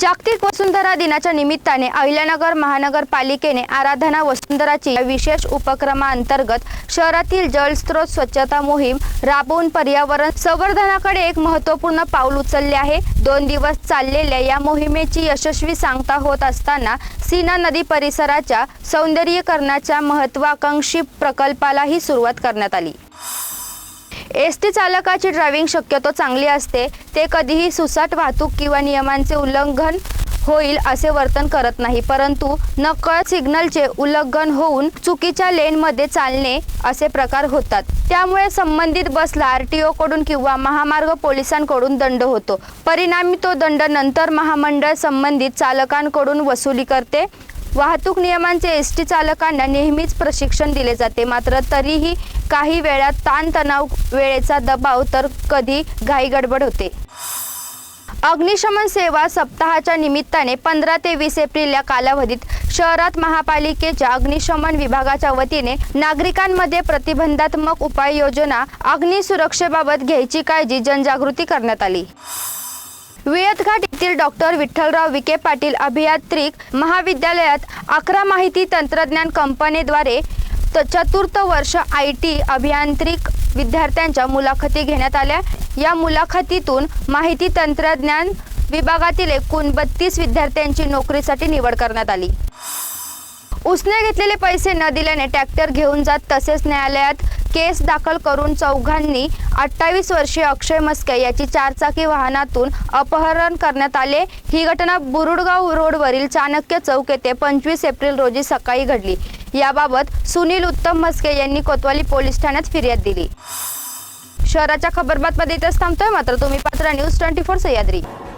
जागतिक वसुंधरा दिनाच्या निमित्ताने अहिल्यानगर महानगरपालिकेने आराधना वसुंधराची विशेष उपक्रमाअंतर्गत शहरातील जलस्रोत स्वच्छता मोहीम राबवून पर्यावरण संवर्धनाकडे एक महत्त्वपूर्ण पाऊल उचलले आहे. दोन दिवस चाललेल्या या मोहिमेची यशस्वी सांगता होत असताना सीना नदी परिसराच्या सौंदर्यीकरणाच्या महत्वाकांक्षी प्रकल्पालाही सुरुवात करण्यात आली. एस टी चालकाची ड्रायव्हिंग शक्यतो चांगली असते. ते कधीही सुसाट वाहतूक किंवा नियमांचे उल्लंघन होईल असे वर्तन करत नाही. परंतु नकळत सिग्नलचे उल्लंघन होऊन चुकीच्या लेनमध्ये चालणे असे प्रकार होतात. त्यामुळे संबंधित बसला आर टी ओकडून किंवा महामार्ग पोलिसांकडून दंड होतो. परिणामी तो दंड नंतर महामंडळ संबंधित चालकांकडून वसुली करते. वाहतूक नियमांचे एस टी चालकांना नेहमीच प्रशिक्षण दिले जाते. मात्र तरीही काही वेळा ताणतणाव वेळेचा दबाव तर कधी घाई गडबड होते. अग्निशमन सेवा सप्ताहाच्या निमित्ताने पंधरा ते वीस एप्रिल या कालावधीत शहरात महापालिकेच्या अग्निशमन विभागाच्या वतीने नागरिकांमध्ये प्रतिबंधात्मक उपाययोजना अग्निसुरक्षेबाबत घ्यायची काळजी जनजागृती करण्यात आली. विळतघाट येथील डॉक्टर विठ्ठलराव विखे पाटील अभियांत्रिक महाविद्यालयात अकरा माहिती तंत्रज्ञान कंपनीद्वारे त- चतुर्थ वर्ष आय टी अभियांत्रिक विद्यार्थ्यांच्या मुलाखती घेण्यात आल्या. या मुलाखतीतून माहिती तंत्रज्ञान विभागातील एकूण बत्तीस विद्यार्थ्यांची नोकरीसाठी निवड करण्यात आली. उसने घेतलेले पैसे न दिल्याने ट्रॅक्टर घेऊन जात तसेच न्यायालयात केस दाखल करून चौघांनी अठ्ठावीस वर्षीय अक्षय मस्के याची चारचाकी वाहनातून अपहरण करण्यात आले. ही घटना बुरुडगाव रोडवरील चाणक्य चौक येथे पंचवीस एप्रिल रोजी सकाळी घडली. याबाबत सुनील उत्तम मस्के यांनी कोतवाली पोलीस ठाण्यात फिर्याद दिली. शहराच्या खबरबातमध्ये इथेच थांबतोय मात्र तुम्ही पात्र न्यूज ट्वेंटी फोर सह्याद्री.